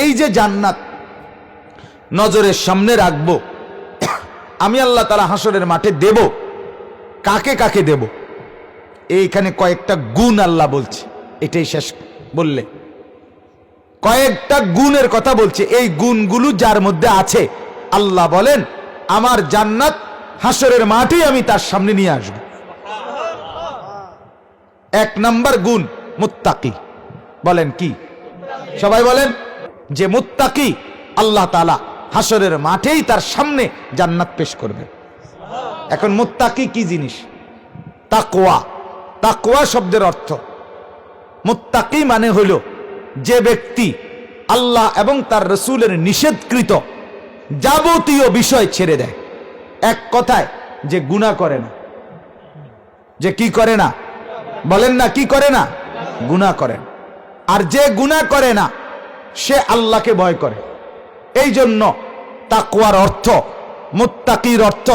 এই যে জান্নাত নজরের সামনে রাখব, আমি আল্লাহ তালা হাসরের মাঠে দেব। কাকে কাকে দেব? এইখানে কয়েকটা গুণ আল্লাহ বলছে। এটাই শেষ বললে। কয়েকটা গুণের কথা বলছে। এই গুণগুলো যার মধ্যে আছে। আল্লাহ বলেন, আমার জান্নাত হাসরের মাঠেই আমি তার সামনে নিয়ে আসব। এক নাম্বার গুণ, মুত্তাকি। বলেন কি? সবাই বলেন যে মুত্তাকি আল্লাহ তালা হাসরের মাঠেই তার সামনে জান্নাত পেশ করবে। এখন মুত্তাকি কি জিনিস? তাকোয়া তাকোয়া শব্দের অর্থ। মুত্তাকি মানে হইল যে ব্যক্তি আল্লাহ এবং তার রসুলের নিষেধকৃত যাবতীয় বিষয় ছেড়ে দেয়। এক কথায় যে গুণা করে না। যে কি করে না? বলেন না কি করে না? গুণা করেন আর যে গুণা করে না সে আল্লাহকে ভয় করে। এই জন্য তাকুয়ার অর্থ, মুত্তাকির অর্থ,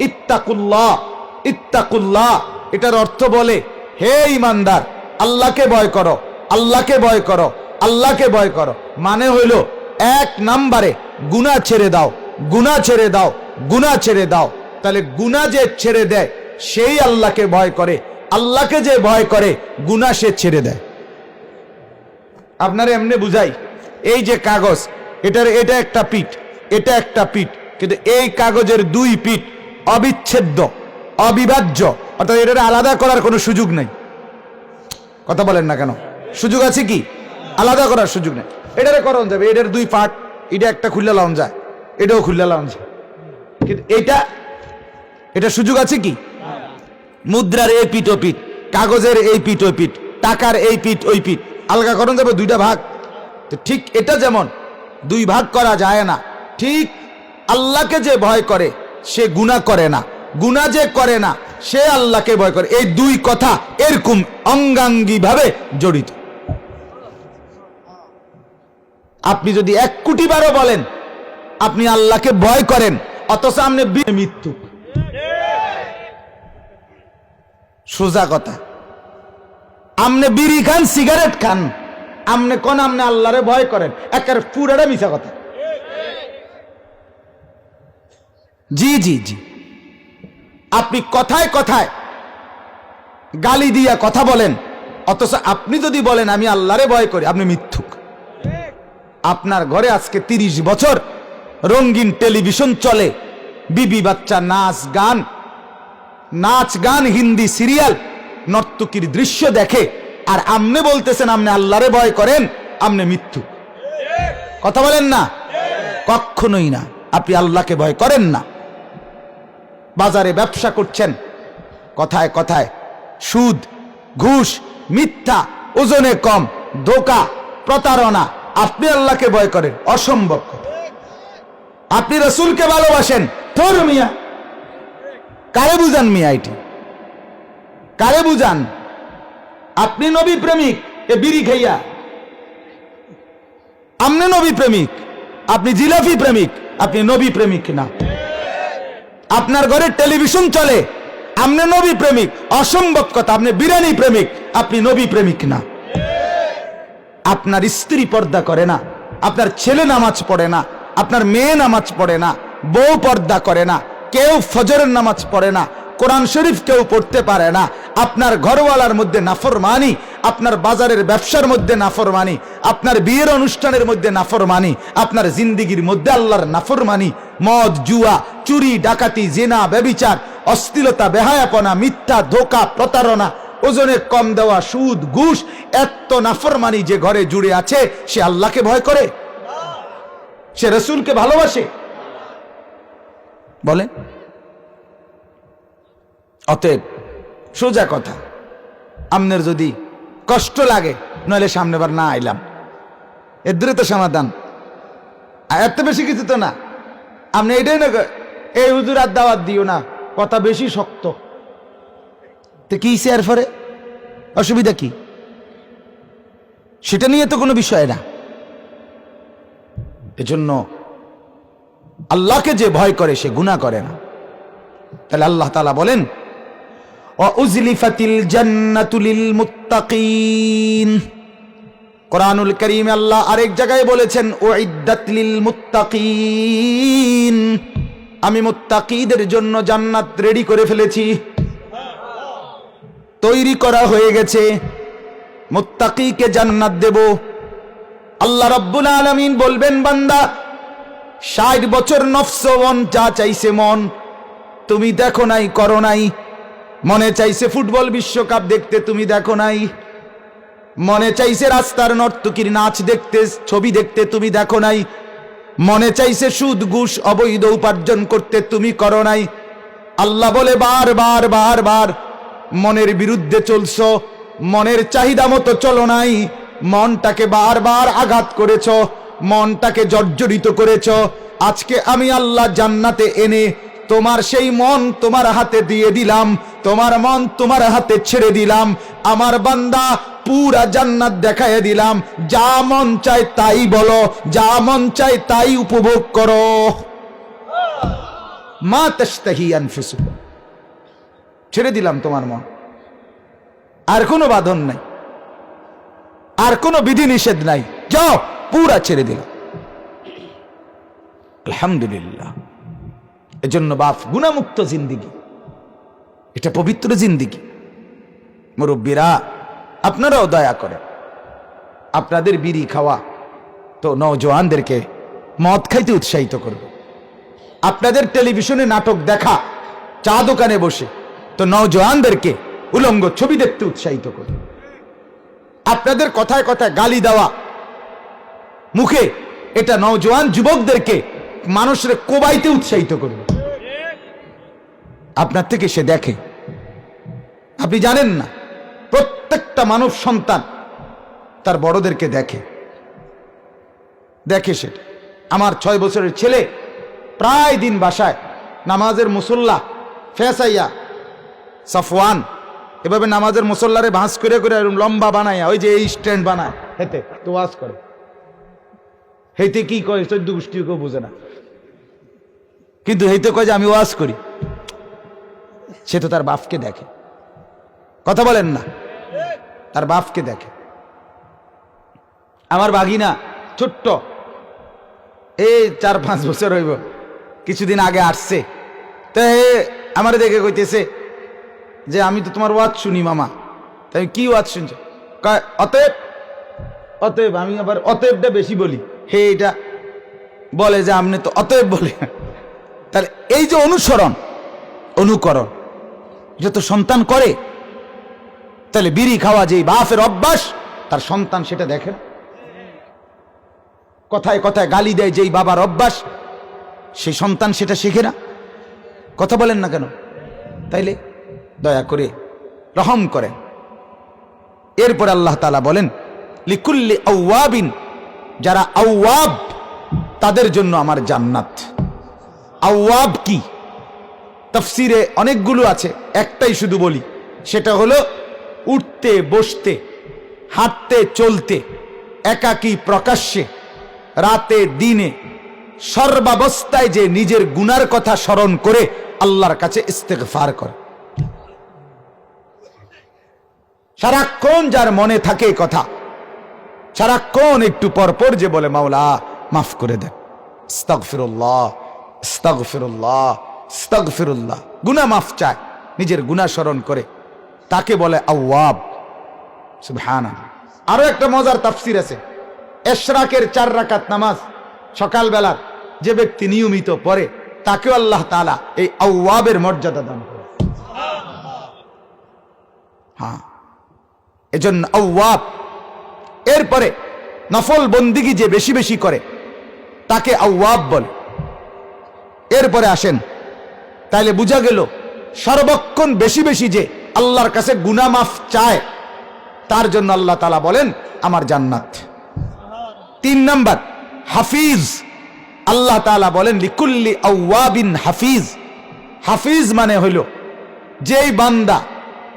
ইত্তাকুল্লাহ ইত্তাকুল্লাহ, এটার অর্থ বলে, হে ইমানদার, আল্লাহকে ভয় করো, আল্লাহকে ভয় করো, আল্লাহকে ভয় করো। মানে হইল, এক নাম্বারে গুণা ছেড়ে দাও গুণা ছেড়ে দাও গুণা ছেড়ে দাও। তাহলে গুণা যে ছেড়ে দেয়, সেই আল্লাহকে ভয় করে। আল্লাহকে যে ভয় করে গুণা সে ছেড়ে দেয়। আপনার এমনি বুঝাই। এই যে কাগজ, এটার, এটা একটা পিঠ, এটা একটা পিঠ, কিন্তু এই কাগজের দুই পিঠ অবিচ্ছেদ্য, অবিভাজ্য, অর্থাৎ এটার আলাদা করার কোনো সুযোগ নেই। কথা বলেন না কেন? সুযোগ আছে কি? আলাদা করার সুযোগ নেই। এটারে করণ যাবে, এটার দুই পার্ট, এটা একটা খুললে লাউন যায়, এটাও খুললে লাউন যায়। কিন্তু এটা এটা সুযোগ আছে কি? মুদ্রার এই পিঠ ও পিঠ, কাগজের এই পিঠ ও পিঠ, টাকার এই পিঠ ওই পিঠ, আলগা করণ যাবে দুইটা ভাগ। তো ঠিক এটা যেমন, দুই ভাগ করা যায় না। ঠিক আল্লাহকে যে ভয় করে, সে গুণা করে না। গুণা যে করে না, সে আল্লাহকে ভয় করে। এই দুই কথা এরকম অঙ্গাঙ্গি ভাবে জড়িত। আপনি যদি এক কোটি বারো বলেন, আপনি আল্লাহকে ভয় করেন, অথচ আপনি মৃত্যু। সোজা কথা। আমনে বিড়ি খান, সিগারেট খান আমনে কোন আমনে আল্লাহরে ভয় করেন একের পুরাটা মিশা কথা। জি জি জি। আপনি কথায় কথায় গালি দিয়া কথা বলেন, অথচ আপনি যদি বলেন, আমি আল্লাহরে ভয় করি, আপনি মিথ্যুক। আপনার ঘরে আজকে তিরিশ বছর রঙিন টেলিভিশন চলে, বিবি বাচ্চা নাচ গান নাচ গান, হিন্দি সিরিয়াল, নর্তকীর দৃশ্য দেখে আর আমনে বলতেছেন আপনি আল্লাহরে ভয় করেন, আমনে মৃত্যু। কথা বলেন না? কখনোই না। আপনি আল্লাহকে ভয় করেন না। বাজারে ব্যবসা করছেন, কথায় কথায়। সুদ, ঘুষ, মিথ্যা, ওজনে কম, ধোকা, প্রতারণা, আপনি আল্লাহকে ভয় করেন, অসম্ভব আপনি রসুলকে ভালোবাসেন তোর মিয়া কারে বুঝান মিয়া এটি? কারে বুঝান? আপনি নবী প্রেমিক, এ বিড়ি খাইয়া। আপনি নবী প্রেমিক, আপনি জিলাফি প্রেমিক, আপনি নবী প্রেমিক না। আপনার ঘরে টেলিভিশন চলে, আপনি নবী প্রেমিক, অসম্ভব কথা, আপনি বিরিয়ানি প্রেমিক, আপনি নবী প্রেমিক না। আপনার স্ত্রী পর্দা করে না, আপনার ছেলে নামাজ পড়ে না, আপনার মেয়ে নামাজ পড়ে না, বউ পর্দা করে না, কেউ ফজরের নামাজ পড়ে না কোরআন শরীফ কেউ পড়তে পারে না। আপনার ঘরওয়ালার মধ্যে নাফরমানি, আপনার বাজারের ব্যবসার মধ্যে নাফরমানি, আপনার বিয়ের অনুষ্ঠানের মধ্যে নাফরমানি, আপনার জিন্দিগির মধ্যে আল্লাহর নাফরমানি, মদ, জুয়া, চুরি, ডাকাতি, জেনা, ব্যবিচার অস্থিরতা বেহায়াপনা, মিথ্যা, ধোকা, প্রতারণা, ওজনে কম দেওয়া, সুদ, ঘুষ, এত নাফরমানি যে ঘরে জুড়ে আছে, সে আল্লাহকে ভয় করে? সে রসুলকে ভালোবাসে? বলে অতএব সোজা কথা। আমনের যদি কষ্ট লাগে, নইলে সামনেবার না আইলাম। এর দ্রুত সমাধান। এত বেশি কিছু তো না। আপনি এটাই না এই হুজুর আর দাওয়াত দিও না, কথা বেশি শক্ত। তো কি শেয়ার ফরে অসুবিধা কি? সেটা নিয়ে তো কোনো বিষয় না। এজন্য আল্লাহকে যে ভয় করে, সে গুণা করে না। তাহলে আল্লাহ তালা বলেন কোরআনুল করিম আল্লাহ আরেক জায়গায় বলেছেন ও মুত্তাকিন আমি মুত্তাকিদের জন্য জান্নাত রেডি করে ফেলেছি। তৈরি করা হয়ে গেছে। মুত্তাকিকে জান্নাত দেব। আল্লাহ রব্বুল আলামিন বলবেন, বান্দা, ষাট বছর নফস মন যা চাইছে মন, তুমি দেখো নাই, করো নাই। মনে চাইছে ফুটবল বিশ্বকাপ দেখতে, তুমি দেখো নাই। মনে চাইছে রাস্তার নর্তকীর নাচ দেখতে, ছবি দেখতে, তুমি দেখো নাই। মনে চাইছে সুদ, ঘুষ, অবৈধ উপার্জন করতে, তুমি করো নাই। আল্লাহ বলে বার বার বার বার, মনের বিরুদ্ধে চলছো, মনের চাহিদা মতো চলো নাই। মনটাকে বারবার আঘাত করেছ, মনটাকে জর্জরিত করেছ। আজকে আমি আল্লাহ জান্নাতে এনে তোমার সেই মন তোমার হাতে দিয়ে দিলাম। তোমার মন তোমার হাতে ছেড়ে দিলাম। আমার বান্দা পুরা জান্নাত দেখাইয়া দিলাম। যা মন চাই তাই বলো, যা মন চাই তাই উপভোগ করো। মা ছেড়ে দিলাম তোমার মন। আর কোনো বাঁধন নাই। আর কোনো বিধি নিষেধ নাই। যাও, পুরা ছেড়ে দিলাম। আলহামদুলিল্লাহ। এজন্য বাপ, গুণামুক্ত জিন্দিগি। এটা পবিত্র জিন্দিগি। মুরব্বীরা, আপনারাও দয়া করে। আপনাদের বিড়ি খাওয়া তো নওজোয়ানদেরকে মদ খাইতে উৎসাহিত করবে। আপনাদের টেলিভিশনে নাটক দেখা, চা দোকানে বসে তো নওজোয়ানদেরকে উলঙ্গ ছবি দেখতে উৎসাহিত করবে আপনাদের কথায় কথায় গালি দেওয়া, মুখে এটা নওজোয়ান যুবকদেরকে মানুষের কোবাইতে উৎসাহিত করবে। আপনার থেকে সে দেখে। আপনি জানেন না, প্রত্যেকটা মানব সন্তান তার বড়দেরকে দেখে। দেখে সেটা আমার ছয় বছরের ছেলে প্রায় দিন বাসায়, নামাজের মুসল্লা ফেসাইয়া, সফওয়ান, এভাবে নামাজের মুসল্লারে ভাঁজ করে করে লম্বা বানাইয়া, ওই যে এই স্ট্যান্ড বানায় হেতে তো ওয়াজ করে। হেতে কি কয়, চোদ্দ গোষ্ঠী কেউ বুঝে না। কিন্তু হেতে কয় যে আমি ওয়াজ করি। সে তো তার বাপকে দেখে। কথা বলেন না। তার বাপকে দেখে। আমার বাগিনা ছোট্ট। এই চার পাঁচ বছর হইব। কিছুদিন আগে আসছে। তো আমার দেখে কইতেছে যে, আমি তো তোমার ওয়াজ শুনি মামা। তাই কি ওয়াজ শুনছো? অতএব অতএব আমি আবার অতএবটা বেশি বলি। হে এটা বলে যে আপনি তো অতএব বলে। তাহলে এই যে অনুসরণ, অনুকরণ এটা তো সন্তান করে, তাহলে বিড়ি খাওয়া যেই বাফের অভ্যাস, তার সন্তান সেটা দেখে কথায় কথায় গালি দেয় যেই বাবার অভ্যাস, সেই সন্তান সেটা শেখে না। কথা বলেন না কেন? তাইলে দয়া করে রহম করেন। এরপর আল্লাহ তালা বলেন, লিকুল্লি আউয়াবিন যারা আউয়াব তাদের জন্য আমার জান্নাত। আউয়াব কি? তফসিরে অনেকগুলো আছে, একটাই শুধু বলি, সেটা হলো উঠতে, বসতে, হাঁটতে, চলতে, একাকী প্রকাশ্যে, রাতে, দিনে, সর্বাবস্থায় যে নিজের গুনার কথা স্মরণ করে আল্লাহর কাছে ইস্তেগফার করে। সারাক্ষণ যার মনে থাকে কথা, সারাক্ষণ একটু পর পর যে বলে, মাওলা, মাফ করে দেন, ইস্তাগফিরুল্লাহ ইস্তাগফিরুল্লাহ মাফ চায়, নিজের গুনাহ স্মরণ করে। তাকে বলে আওয়াব। আরও একটা মজার তাফসির আছে। এশরাকের চার রাকাত নামাজ, সকালবেলার যে ব্যক্তি নিয়মিত পড়ে, তাকেও আল্লাহ তালা এই আওয়াবের মর্যাদা দান করে হ্যাঁ। এজন্য আওয়াব, এরপরে নফল বন্দিগি যে বেশি বেশি করে, তাকে আওয়াব বলে। এরপরে আসেন তাইলে বোঝা গেল, সর্বক্ষণ বেশি বেশি যে আল্লাহর কাছে গুনা মাফ চায়, তার জন্য আল্লাহ তালা বলেন, আমার জান্নাত। তিন নাম্বার, হাফিজ। আল্লাহ তালা বলেন, লিকুল্লি আউয়াবিন হাফিজ। হাফিজ মানে হইল, যেই বান্দা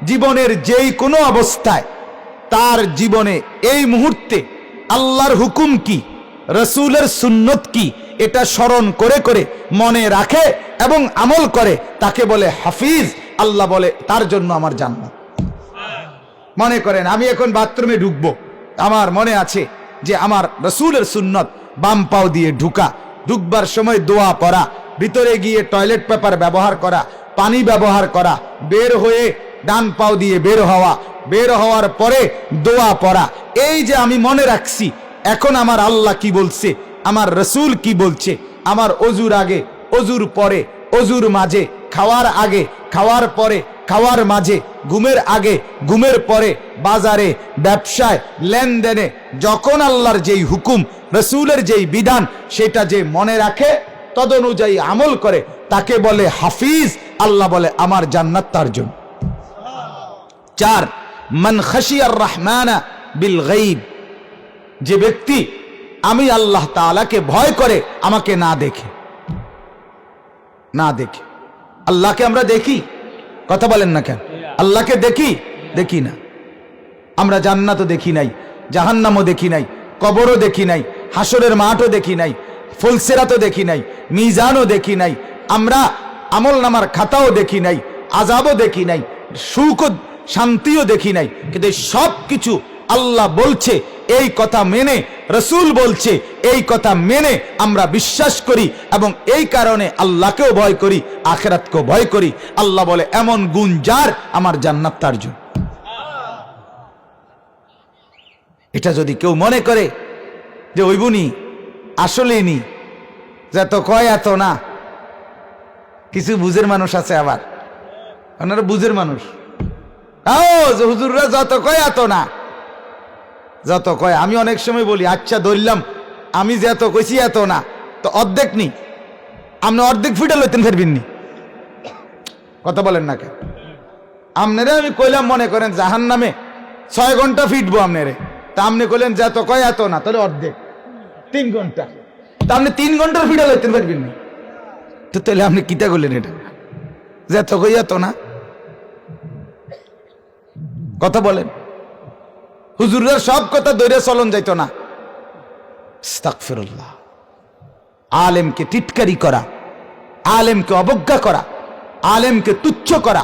জীবনের যেই কোনো অবস্থায় তার জীবনে এই মুহূর্তে আল্লাহর হুকুম কি, রসুলের সুন্নত কি এটা স্মরণ করে করে মনে রাখে এবং আমল করে। তাকে বলে হাফিজ, আল্লাহ বলে তার জন্য আমার জান্নাত। মনে করেন, আমি এখন বাথরুমে ঢুকবো। আমার মনে আছে যে আমার রসুলের সুন্নত বাম পাও দিয়ে ঢুকা। ঢুকবার সময় দোয়া পড়া, ভিতরে গিয়ে টয়লেট পেপার ব্যবহার করা, পানি ব্যবহার করা, বের হয়ে ডান পাও দিয়ে বের হওয়া, বের হওয়ার পরে দোয়া পড়া। এই যে আমি মনে রাখছি, এখন আমার আল্লাহ কি বলছে আমার রসুল কি বলছে? আমার অজুর আগে, অজুর পরে, অজুর মাঝে, খাওয়ার আগে, খাওয়ার পরে, খাওয়ার মাঝে, ঘুমের আগে, ঘুমের পরে, বাজারে, ব্যবসায়, লেনদেনে, যখন আল্লাহর যেই হুকুম, রসুলের যেই বিধান, সেটা যে মনে রাখে, তদনুযায়ী আমল করে, তাকে বলে হাফিজ, আল্লাহ বলে আমার জান্নাত তার জন্য। চার, মান খাসিয়ার রহমানা বিল গাইব যে ব্যক্তি আমি আল্লাহ তাআলাকে ভয় করে আমাকে না দেখে। না দেখে। আল্লাহকে আমরা দেখি? কথা বলেন না কেন? আল্লাহকে দেখি? দেখি না। আমরা জান্নাতও দেখি নাই, জাহান্নামও দেখি নাই, কবরও দেখি নাই হাসরের মাঠও দেখি নাই, ফুলসেরাতও দেখি নাই, মিজানও দেখি নাই, আমরা আমল নামার খাতাও দেখি নাই আজাবও দেখি নাই, সুখ শান্তিও দেখি নাই, কিন্তু সব কিছু আল্লাহ বলছে এই কথা মেনে রসুল বলছে, এই কথা মেনে আমরা বিশ্বাস করি এবং এই কারণে আল্লাহকেও ভয় করি, আখেরাতকেও ভয় করি। আল্লাহ বলে, এমন গুণ যার আমার জান্নাত তার জন্য। এটা যদি কেউ মনে করে যে, ওই বুনি আসলেই নি, যে যত কয় এত না। কিছু বুঝের মানুষ আছে আবার। ওনারা বুঝের মানুষ। হুজুররা যত কয় এত না। যত কয়, আমি অনেক সময় বলি আচ্ছা ধরলাম। আমি যে এত কইছি এত না। তো অর্ধেক নি। আপনি অর্ধেক ফিটা লইতেন ফেরবিননি। কথা বলেন না কেন? আপনারে আমি কইলাম, মনে করেন জাহান নামে ছয় ঘণ্টা ফিটবো আপনারে। তা আপনি কইলেন, যে এত কয়, এত না। তাহলে অর্ধেক। তিন ঘণ্টা। তা আপনি তিন ঘণ্টার ফিটা লইতেন পারবেন তো তাহলে আপনি কিতা করলেন এটা? যে এত কই এত না? কথা বলেন। হুজুরের সব কথা দৈরে চলন যাইত না। আস্তাগফিরুল্লাহ। আলেমকে টিটকারি করা, আলেমকে অবজ্ঞা করা, আলেমকে তুচ্ছ করা,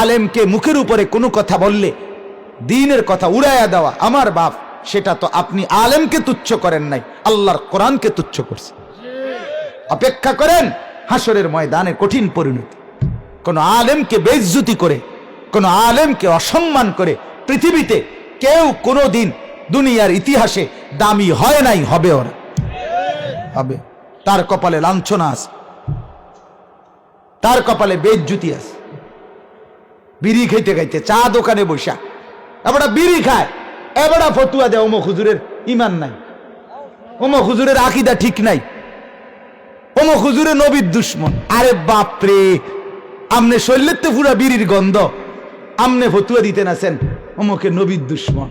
আলেমকে মুখের উপরে কোনো কথা বললে, দিনের কথা উড়াইয়া দেওয়া, আমার বাপ, সেটা তো আপনি আলেমকে তুচ্ছ করেন নাই, আল্লাহর কোরআনকে তুচ্ছ করছে অপেক্ষা করেন হাসরের ময়দানে কঠিন পরিণতি। কোন আলেমকে বেজ্জুতি করে, কোন আলেমকে অসম্মান করে পৃথিবীতে কেউ কোনো দিন দুনিয়ার ইতিহাসে দামি হয় নাই হবে ওরা। হবে। তার কপালে লাঞ্ছনা আছে। তার কপালে বেজ্জুতি আছে। বিড়ি খাইতে খাইতে চা দোকানে বসা। এবার বিড়ি খায়। এবার ফতুয়া দেয় অমুক হুজুরের ইমান নাই। অমুক হুজুরের আকিদা ঠিক নাই। অমুক হুজুরে নবীর দুশ্মন। আরে বাপরে! আমনে শরীরের তো পুরা বিড়ির গন্ধ। আমনে ফতুয়া দিতে নাছেন। অমুকে নবীর দুশ্মন।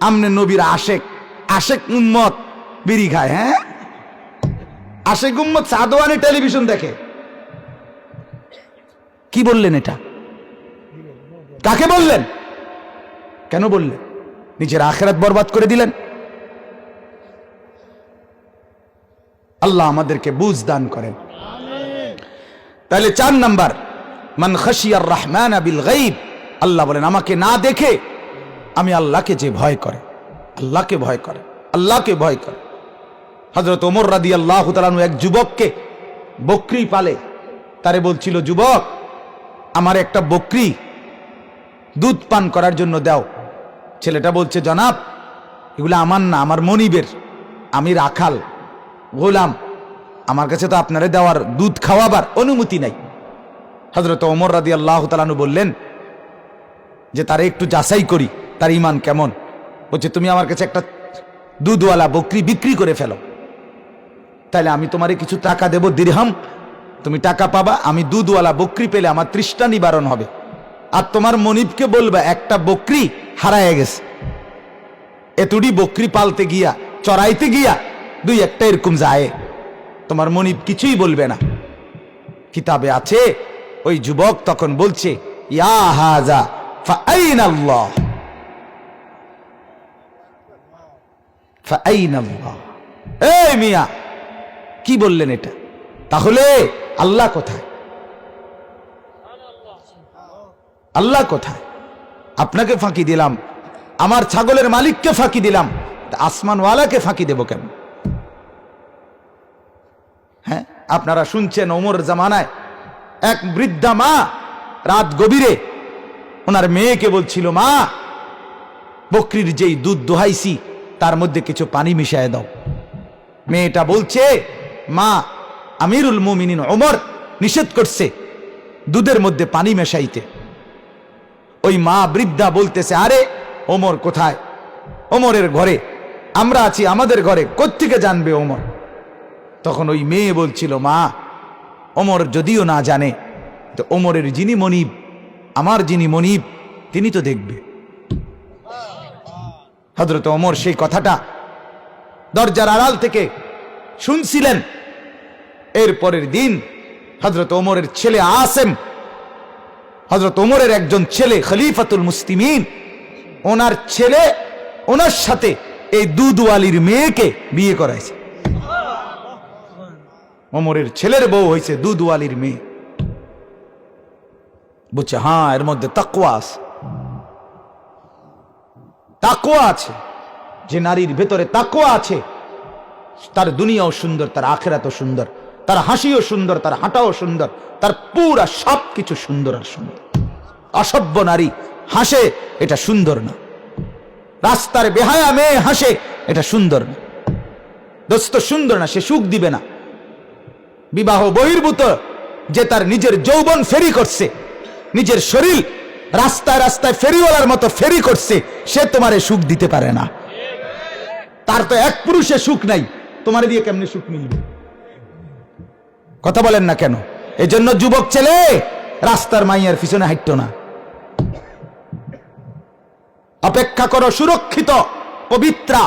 আমনে নবীর আশেক। আশেক উম্মত। বিড়ি খায় হ্যাঁ? আশেক উম্মত সাদওয়ানি টেলিভিশন দেখে। কি বললেন এটা? কাকে বললেন? কেন বললেন? নিজের আখেরাত বরবাদ করে দিলেন। আল্লাহ আমাদেরকে বুঝ দান করেন। তাহলে চার নাম্বার, মান খাসিয়ার রহমান আবিল গাইব আল্লাহ বলেন, আমাকে না দেখে আমি আল্লাহকে যে ভয় করে, আল্লাহকে ভয় করে, আল্লাহকে ভয় করে। হজরত ওমর রাদি আল্লাহ তালানু এক যুবককে বকরি পালে, তারে বলছিল, যুবক, আমার একটা বকরি দুধ পান করার জন্য দাও। ছেলেটা বলছে, জনাব, এগুলো আমার না, আমার মনিবের। আমি রাখাল, গোলাম। আমার কাছে তো আপনারে দেওয়ার দুধ খাওয়াবার অনুমতি নাই। হজরত ওমর রাদি আল্লাহ তালানু বললেন, যে তারে একটু যাচাই করি। তার ইমান কেমন? বলছে, তুমি আমার কাছে একটা দুধওয়ালা বকরি বিক্রি করে ফেলো। তাহলে আমি তোমারে কিছু টাকা দেব, দিরহাম। তুমি টাকা পাবা, আমি দুধওয়ালা বকরি পেলে আমার তৃষ্ণা নিবারণ হবে। আর তোমার মনিবকে বলবা, একটা বকরি হারায় গেছে। এতুডি বকরি পালতে গিয়া, চড়াইতে গিয়া, দুই একটা এরকম যায়। তোমার মনিব কিছুই বলবে না। কিতাবে আছে, ওই যুবক তখন বলছে, ইয়া হাজা ফাআইন আল্লাহ ফাআইন আল্লাহ এই মিয়া, কি বললেন এটা? তাহলে আল্লাহ কোথায়? আল্লাহ কোথায়? আপনাকে ফাঁকি দিলাম, আমার ছাগলের মালিককে ফাঁকি দিলাম আসমানওয়ালাকে ফাঁকি দেব কেন হ্যাঁ আপনারা শুনছেন ওমর জামানায় এক বৃদ্ধা মা রাত গভীরে ওনার মেয়েকে বলছিল, মা, বকরির যেই দুধ দোহাইছি তার মধ্যে কিছু পানি মিশায় দাও। মেয়েটা বলছে, মা, আমিরুল মুমিনিন ওমর নিষেধ করছে দুধের মধ্যে পানি মেশাইতে। ওই মা বৃদ্ধা বলতেছে, আরে, ওমর কোথায়? ওমরের ঘরে। আমরা আছি আমাদের ঘরে। কোত্থেকে জানবে ওমর? তখন ওই মেয়ে বলছিল, মা, ওমর যদিও না জানে তো ওমরের যিনি মনিব, আমার যিনি মনিব, তিনি তো দেখবে। হজরত ওমর সেই কথাটা দরজার আড়াল থেকে শুনছিলেন। এর পরের দিন হজরত ওমরের ছেলে আসেম হজরত ওমরের একজন ছেলে খলিফাতুল মুসলিমিন, ওনার ছেলে ওনার সাথে এই দুধওয়ালির মেয়েকে বিয়ে করাইছে। ওমরের ছেলের বউ হয়েছে দুধওয়ালির মেয়ে। বুঝছে হ্যাঁ এর মধ্যে তাকুয়া আছে। তাকুয়া আছে। যে নারীর ভেতরে তাকুয়া আছে, তার দুনিয়াও সুন্দর, তার আখেরাতও সুন্দর, তার হাসিও সুন্দর, তার হাঁটাও সুন্দর, তার পুরা সব কিছু সুন্দর আর সুন্দর। অসভ্য নারী হাসে, এটা সুন্দর না। রাস্তার বেহায়া মেয়ে হাসে, এটা সুন্দর না। দোস্ত, সুন্দর না, সে সুখ দিবে না। বিবাহ বহির্ভূত, যে তার নিজের যৌবন ফেরি করছে, নিজের শরীর রাস্তায় রাস্তায় ফেরিওয়ালার মতো ফেরি করছে, সে তোমারে সুখ দিতে পারে না। তার তো এক পুরুষে সুখ নাই, তোমার দিয়ে কেমনে সুখ মিলবে কথা বলেন না কেন? এজন্য যুবক ছেলে, রাস্তার মাইয়ার পিছনে হাঁটতো না। অপেক্ষা করো সুরক্ষিত, পবিত্রা,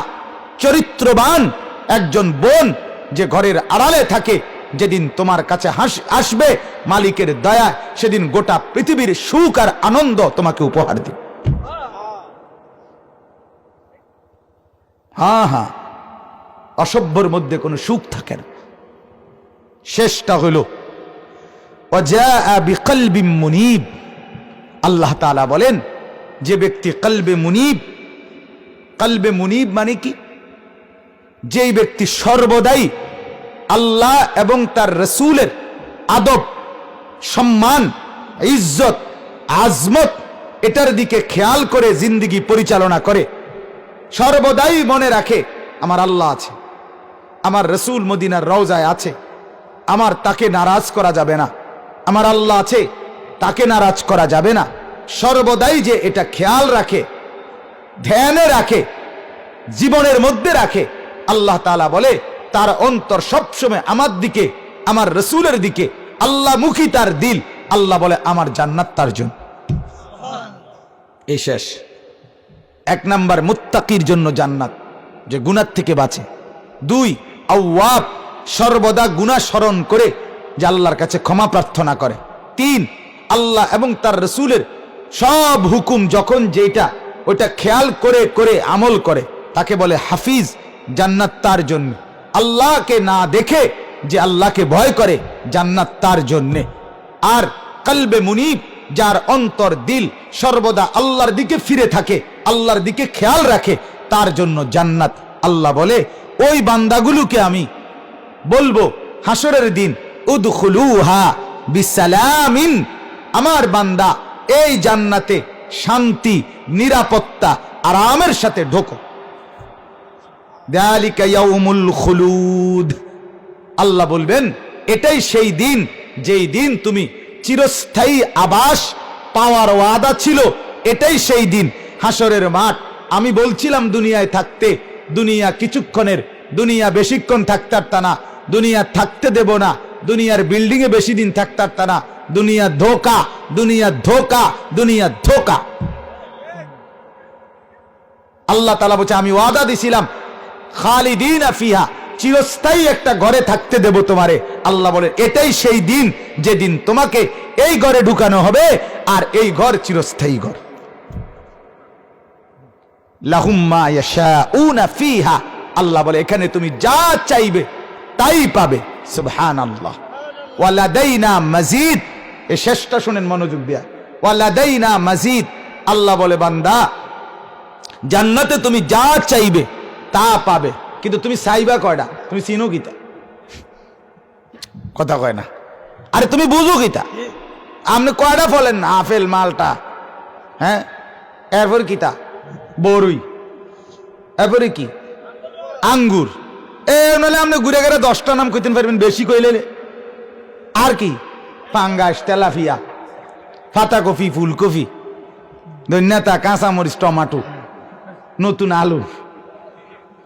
চরিত্রবান একজন বোন যে ঘরের আড়ালে থাকে যেদিন তোমার কাছে আসবে, মালিকের দয়া, সেদিন গোটা পৃথিবীর সুখ আর আনন্দ তোমাকে উপহার দিবে। হ্যাঁ হ্যাঁ অসভ্যর মধ্যে কোনো সুখ থাকে না। শেষটা হলো মুনিব। আল্লাহ তালা বলেন, যে ব্যক্তি কলবে মুনিব কলবে মুনিব মানে কি? যেই ব্যক্তি সর্বদাই আল্লাহ এবং তার রসুলের আদব, সম্মান, ইজ্জত, আজমত, এটার দিকে খেয়াল করে জিন্দিগি পরিচালনা করে। সর্বদাই মনে রাখে, আমার আল্লাহ আছে, আমার রসুল মদিনার রওজায় আছে, আমার তাকে নারাজ করা যাবে না, আমার আল্লাহ আছে, তাকে নারাজ করা যাবে না। সর্বদাই যে এটা খেয়াল রাখে, ধ্যানে রাখে, জীবনের মধ্যে রাখে, আল্লাহ তালা বলে তার অন্তর সবসময় আমার দিকে, আমার রসুলের দিকে, আল্লাহ মুখী তার দিল। আল্লাহ বলে, আমার জান্নাত তার জন্য। এই শেষ। এক নাম্বার, মুত্তাকির জন্য জান্নাত, যে গুনার থেকে বাঁচে। দুই আউয়াব সর্বদা গুণা স্মরণ করে, যে আল্লাহর কাছে ক্ষমা প্রার্থনা করে। তিন, আল্লাহ এবং তার রসুলের সব হুকুম যখন যেটা ওটা খেয়াল করে করে আমল করে, তাকে বলে হাফিজ, জান্নাত তার জন্য। আল্লাহকে না দেখে যে আল্লাহকে ভয় করে জান্নাত তার জন্যে। আর কলবে মুনিব, যার অন্তর দিল সর্বদা আল্লাহর দিকে ফিরে থাকে, আল্লাহর দিকে খেয়াল রাখে, তার জন্য জান্নাত আল্লাহ বলে, ওই বান্দাগুলোকে আমি বলব হাসরের দিন উদখুলুহা বিসালামিন। আমার বান্দা, এই জান্নাতে শান্তি, নিরাপত্তা, আরামের সাথে ঢোকো। আল্লাহ বলবেন, এটাই সেই দিন, যেই দিন তুমি চিরস্থায়ী আবাস পাওয়ার ওয়াদা ছিল, এটাই সেই দিন। হাসরের মাঠ, আমি বলছিলাম দুনিয়ায় থাকতে, দুনিয়া কিছুক্ষণের, দুনিয়া বেশিক্ষণ থাকতে পারতা না, দুনিয়া থাকতে দেব না, দুনিয়ার বিল্ডিং এ বেশি দিন থাকতে পারতা না, দুনিয়া ধোকা দুনিয়া ধোকা দুনিয়া ধোকা। আল্লাহ তালা বলছে, আমি ওয়াদা দিছিলাম খালিদিন আফিহা চিরস্থায়ী একটা ঘরে থাকতে দেব তোমারে। আল্লাহ এটাই সেই দিন যেদিন তোমাকে এই ঘরে ঢুকানো হবে, আর এই ঘর চিরস্থায়ী ঘর। ফিহা, আল্লাহ বলে, এখানে তুমি যা চাইবে তাই পাবে। সুবহানাল্লাহ। ওয়ালাদাইনা মাজিদ এই শেষটা শুনেন মনোযোগ দিয়া। ওয়ালাদাইনা মাজিদ, আল্লাহ বলে, বান্দা, জান্নাতে তুমি যা চাইবে তা পাবে। কিন্তু তুমি চাইবা কয়টা তুমি চিনো গীতা কথা কয় না। আরে তুমি বুঝো গীতা আপনি কয়টা ফলেন না? আপেল মালটা হ্যাঁ? এরপর কিতা? বড়ুই এরপরে কি? আঙ্গুর। এ নাহলে আপনি ঘুরে গেলে দশটা নাম কইতেন পারবেন বেশি কইলে আর কি? পাঙ্গাস তেলাফিয়া ফাতাকপি ফুলকপি ধন্যতা কাঁচামরিচ টমাটো নতুন আলু।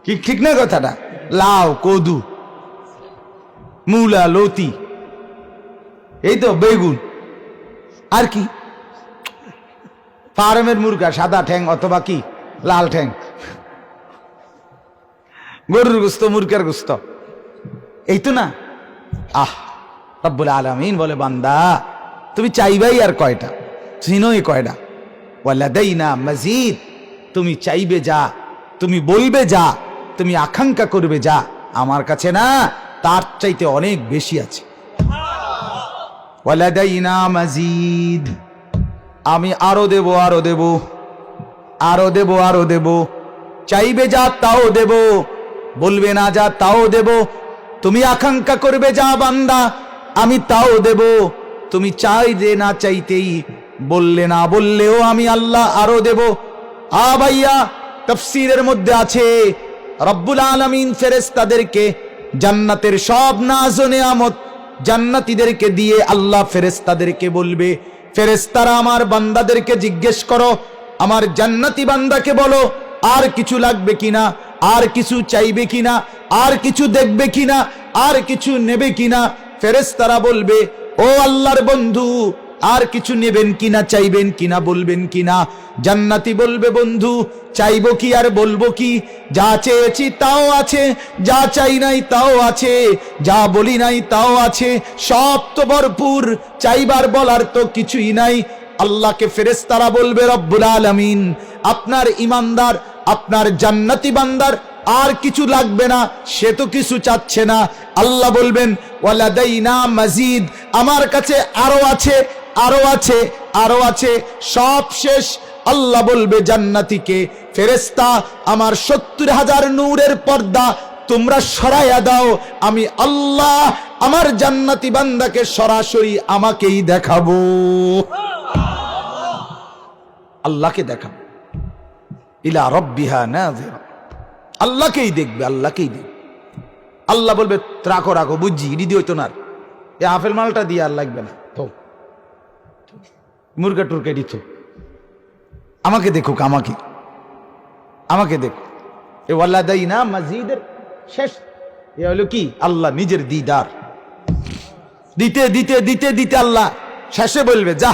কি ঠিক না কথাটা? লাউ, কদু, মূলা, লতি, এই তো বেগুন। আর কি? ফার্মের মুরগা, সাদা ঠ্যাং অথবা কি? লাল ঠ্যাং। গরুর গুস্ত, মুরগার গুস্ত। এই তো না? আহ, রব্বুল আলমিন বলে, বান্দা, তুমি চাইবাই আর কয়টা? চিনোই কয়টা? ওয়ালাদাই না মজিদ, তুমি চাইবে যা, তুমি বলবে যা। তুমি আকাঙ্ক্ষা করবে, যা আমার কাছে না, তার চাইতে অনেক বেশি আছে। আমি আরও দেব আরও দেব আরও দেব আরও দেব। চাইবে যা, তাও দেব। বলবে না যা, তাও দেব। তুমি আকাঙ্ক্ষা করবে, যা বান্দা, আমি তাও দেব। তুমি চাইলে না চাইতেই, বললে না বললেও আমি আল্লাহ আরও দেব। আ ভাইয়া, তফসিরের মধ্যে আছে রব্বুল আলমিন ফেরেস্তাদেরকে জান্নাতের সব নাজ নেয়ামত জান্নাতীদেরকে দিয়ে আল্লাহ ফেরেস্তাদেরকে বলবে ফেরেস্তারা আমার বান্দাদেরকে জিজ্ঞেস করো, আমার জান্নাতি বান্দাকে বলো, আর কিছু লাগবে কিনা, আর কিছু চাইবে কিনা, আর কিছু দেখবে কিনা, আর কিছু নেবে কিনা? ফেরেস্তারা বলবে, ও আল্লাহর বন্ধু আর কিছু নেবেন কিনা চাইবেন কিনা বলবেন কিনা জান্নাতি বলবে, বন্ধু, চাইব কি আর বলব কি? যা চেয়েছি তাও আছে, যা চাই নাই তাও আছে, যা বলি নাই তাও আছে, সব তো ভরপুর, চাইবার বলার তো কিছুই নাই। আল্লাহকে ফেরেস্তারা বলবে, রব্বুল আলামিন, আপনার ইমানদার, আপনার জান্নাতি বান্দার আর কিছু লাগবে না, সে তো কিছু চাচ্ছে না। আল্লাহ বলবেন, ওয়ালাদাইনা মাজিদ। আমার কাছে আরও আছে আরও আছে আরও আছে। সব শেষ। আল্লাহ বলবে জান্নাতিকে ফেরেস্তা আমার সত্তর হাজার নূরের পর্দা তোমরা সরাইয়া দাও। আমি আল্লাহ আমার জান্নাতি বান্দাকে সরাসরি আমাকেই দেখাবো। আল্লাহকে দেখাবো। ইলা রব্বিহা নাযিরা। আল্লাহকেই দেখবে আল্লাহকেই দেখবে। আল্লাহ বলবে, রাখো রাখো, বুঝছি, ইডি হইতো না। এ আপেল মালটা দিয়ে আর লাগবে না তো মুরগা টুরকা দিত আমাকে দেখুক, আমাকে। আমাকে দেখুক। এ ওয়াল্লা দাই না মসজিদের শেষ। এ হলো কি? আল্লাহ নিজের দিদার। দিতে দিতে দিতে দিতে আল্লাহ শেষে বলবে, যা,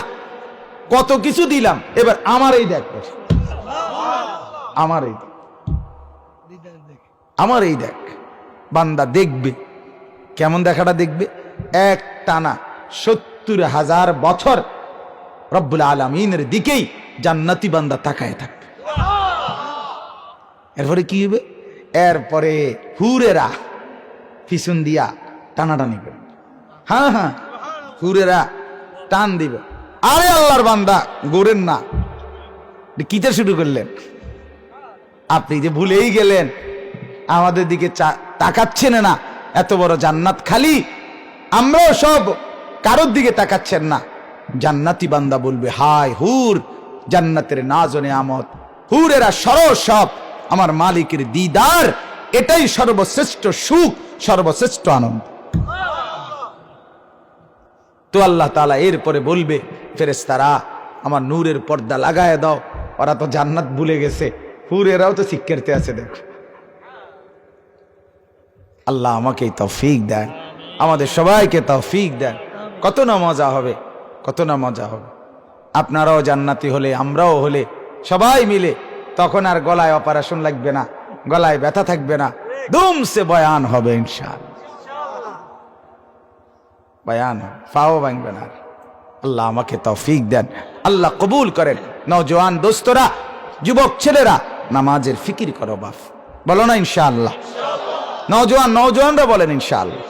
কত কিছু দিলাম, এবার আমার এই দেখ, আমার এই দেখ। আমার এই দেখ, বান্দা দেখবে, কেমন দেখাটা দেখবে? এক টানা সত্তর হাজার বছর রব্বুল আলমিনের দিকেই জান্নাতি বান্দা তাকায় থাকবে। এরপরে কি হবে? এরপরে হুরেরা পিছন দিয়া টানাটানি করবে। হ্যাঁ হ্যাঁ হুরেরা টান দিবে। আরে আল্লাহর বান্দা গোরেন না। কিতে শুরু করলেন? আপনি যে ভুলেই গেলেন। আমাদের দিকে তাকাচ্ছেন না। এত বড় জান্নাত খালি। আমরাও সব কারোর দিকে তাকাচ্ছেন না। জান্নাতি বান্দা বলবে, হায় হুর, জান্নাতের না নাজনে আমত। হুরেরা সরো সব। আমার মালিকের দিদার, এটাই সর্বশ্রেষ্ঠ সুখ, সর্বশ্রেষ্ঠ আনন্দ। তো আল্লাহ তালা এরপরে বলবে ফেরেস্তারা আমার নূরের পর্দা লাগায় দাও। ওরা তো জান্নাত ভুলে গেছে। হুর এরাও তো শিক্ষার্থী আছে, দেখো। আল্লাহ আমাকে তৌফিক দেন। আমাদের সবাইকে তৌফিক দেন। কত না মজা হবে? কত না মজা হবে? আপনারাও জান্নাতি হলে, আমরাও হলে, সবাই মিলে তখন আর গলায় অপারেশন লাগবে না, গলায় ব্যথা থাকবে না। দুমসে বয়ান হবে ইনশাল বয়ান ফাও ভাঙবে না। আল্লাহ আমাকে তৌফিক দেন। আল্লাহ কবুল করেন। নওজোয়ান দোস্তরা, যুবক ছেলেরা, নামাজের ফিকির করো বাপ। বলো না ইনশাআল্লাহ। নওজোয়ান, নওজোয়ানরা বলেন ইনশাআল্লাহ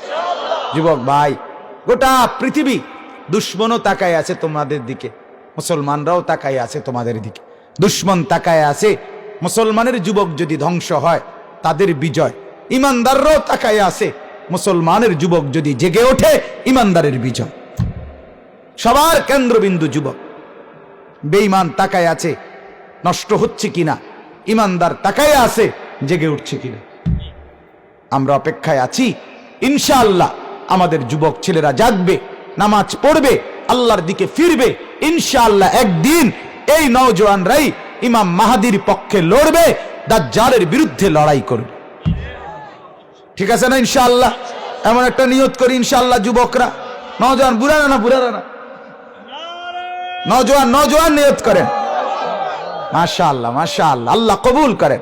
যুবক ভাই, গোটা পৃথিবী দুশ্মনও তাকায় আছে তোমাদের দিকে। মুসলমানরাও তাকায় আছে তোমাদের দিকে। দুশ্মন তাকায় আছে। মুসলমানের যুবক যদি ধ্বংস হয়, তাদের বিজয়। ইমানদাররাও তাকায় আছে। মুসলমানের যুবক যদি জেগে ওঠে, ইমানদারের বিজয়। সবার কেন্দ্রবিন্দু যুবক। বেঈমান তাকায় আছে, নষ্ট হচ্ছে কিনা? ইমানদার তাকায় আছে, জেগে উঠছে কিনা? আমরা অপেক্ষায় আছি। ইনশাআল্লাহ আমাদের যুবক ছেলেরা জাগবে, নামাজ পড়বে, আল্লাহর দিকে ফিরবে। ইনশাআল্লাহ একদিন এই নওজোয়ানরাই ইমাম মাহাদির পক্ষে লড়বে, দাজ্জালের বিরুদ্ধে লড়াই করবে। ঠিক আছে না ইনশাআল্লাহ? এমন একটা নিয়ত করি ইনশাআল্লাহ যুবকরা। নওজোয়ান বুড়ারা না বুড়ারা না? নওজোয়ান নওজোয়ান নিয়ত করেন। মাশা আল্লাহ আল্লাহ আল্লাহ কবুল করেন।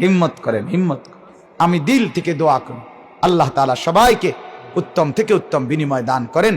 হিম্মত করেন হিম্মত করেন। আমি দিল থেকে দোয়া করি আল্লাহ তালা সবাইকে উত্তম থেকে উত্তম বিনিময় দান করেন।